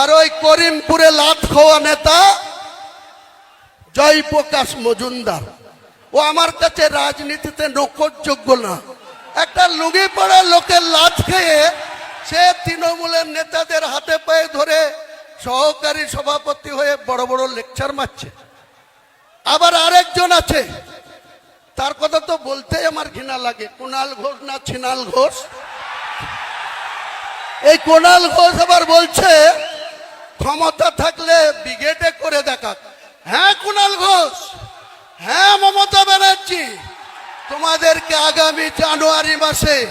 আর ওই করিমপুরে লাট খাওয়া নেতা জয়প্রকাশ মজুমদার। ও আমার কাছে রাজনীতিতে নকরযোগ্য না। একটা লুঙ্গি পড়া লোকের লাট খেয়ে সে তৃণমূলের নেতাদের হাতে পায়ে ধরে সহকারী সভাপতি হয়ে বড় বড় লেকচার মারছে। আবার আরেকজন আছে। তার কথা তো বলতেই আমার ঘৃণা লাগে। কুণাল ঘোষ না ছিনাল ঘোষ? এই কোনাল ঘোষ আবার বলছে, ক্ষমতা থাকলে ব্রিগেডে করে দেখা হ্যাঁ কুণাল ঘোষ? হ্যাঁ মমতা ব্যানার্জি। তোমাদেরকে আগামী জানুয়ারি মাসে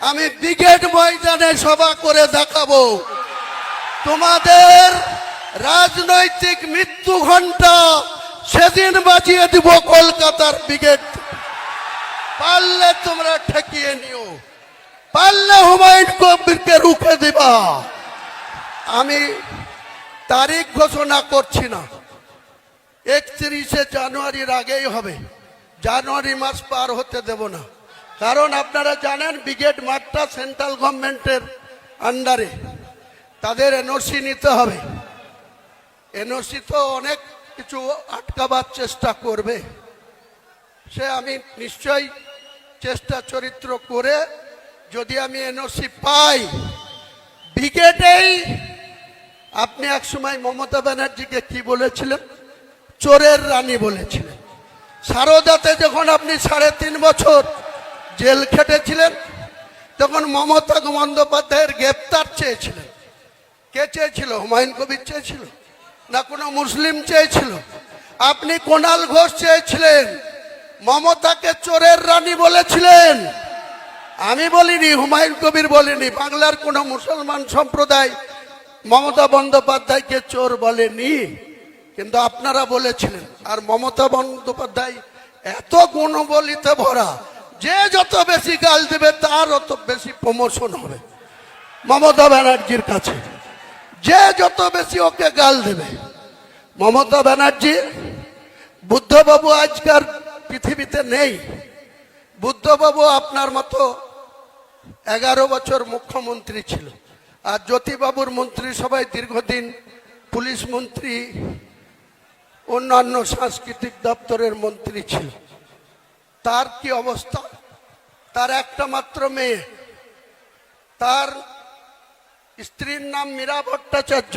আমি ব্রিগেড ময়দানে সভা করে দেখাবো। তোমাদের রাজনৈতিক মৃত্যু ঘণ্টা সেদিন বাজিয়ে দিব কলকাতার ব্রিগেড। পারলে তোমরা ঠেকিয়ে নিও। পারলে হুমায়ুন আমি তারিখ ঘোষণা করছি না। একত্রিশে জানুয়ারির আগেই হবে। জানুয়ারি মাস পার হতে দেব না। কারণ আপনারা জানেন, ব্রিগেড মাঠটা সেন্ট্রাল গভর্নমেন্টের আন্ডারে। তাদের এনওসি নিতে হবে। এনওসি তো অনেক কিছু আটকাবার চেষ্টা করবে। সে আমি নিশ্চয়ই চেষ্টা চরিত্র করে যদি আমি এনওসি পাই, ব্রিগেডেই আপনি একসময় মমতা ব্যানার্জিকে কি বলেছিলেন? চোরের রানী বলেছিলেন। সারদাতে যখন আপনি সাড়ে তিন বছর জেল খেটেছিলেন, তখন মমতা বন্দ্যোপাধ্যায়ের গ্রেপ্তার চেয়েছিলেন। কে চেয়েছিল? হুমায়ুন কবির চেয়েছিল? না কোনো মুসলিম চেয়েছিল? আপনি কোনাল ঘোষ চেয়েছিলেন। মমতাকে চোরের রানী বলেছিলেন। আমি বলিনি, হুমায়ুন কবির বলিনি। বাংলার কোনো মুসলমান সম্প্রদায় মমতা বন্দ্যোপাধ্যায়কে চোর বলেনি, কিন্তু আপনারা বলেছিলেন, আর মমতা বন্দ্যোপাধ্যায় এত গুণবলিতে ভরা, যে যত বেশি গাল দেবে তার অত বেশি প্রমোশন হবে। মমতা ব্যানার্জির কাছে, যে যত বেশি ওকে গাল দেবে। মমতা ব্যানার্জি, বুদ্ধবাবু আজকার পৃথিবীতে নেই। বুদ্ধবাবু আপনার মতো এগারো বছর মুখ্যমন্ত্রী ছিল। আর জ্যোতিবাবুর মন্ত্রিসভায় দীর্ঘদিন পুলিশ মন্ত্রী, অন্যান্য সাংস্কৃতিক দপ্তরের মন্ত্রী ছিল। তার কি অবস্থা? তার একটা মাত্র মেয়ে। তার স্ত্রীর নাম মীরা ভট্টাচার্য।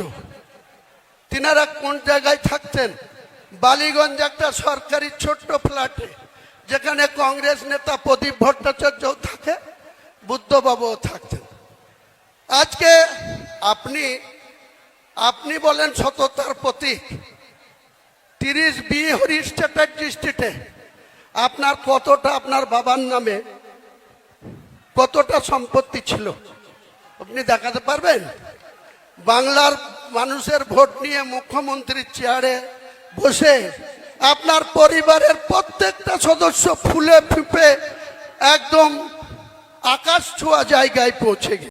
তিনারা কোন জায়গায় থাকতেন? বালিগঞ্জ একটা সরকারি ছোট্ট ফ্ল্যাটে, যেখানে কংগ্রেস নেতা প্রদীপ ভট্টাচার্যও থাকে, বুদ্ধবাবুও থাকতেন আজকে আপনি আপনি বলেন সততার প্রতীক। তিরিশ বি হরিশ চ্যাটার্জি স্ট্রিটে আপনার কতটা আপনার বাবার নামে কতটা সম্পত্তি ছিল? আপনি দেখাতে পারবেন? বাংলার মানুষের ভোট নিয়ে মুখ্যমন্ত্রীর চেয়ারে বসে আপনার পরিবারের প্রত্যেকটা সদস্য ফুলে ফুপে একদম আকাশ ছোঁয়া জায়গায় পৌঁছে গেছে।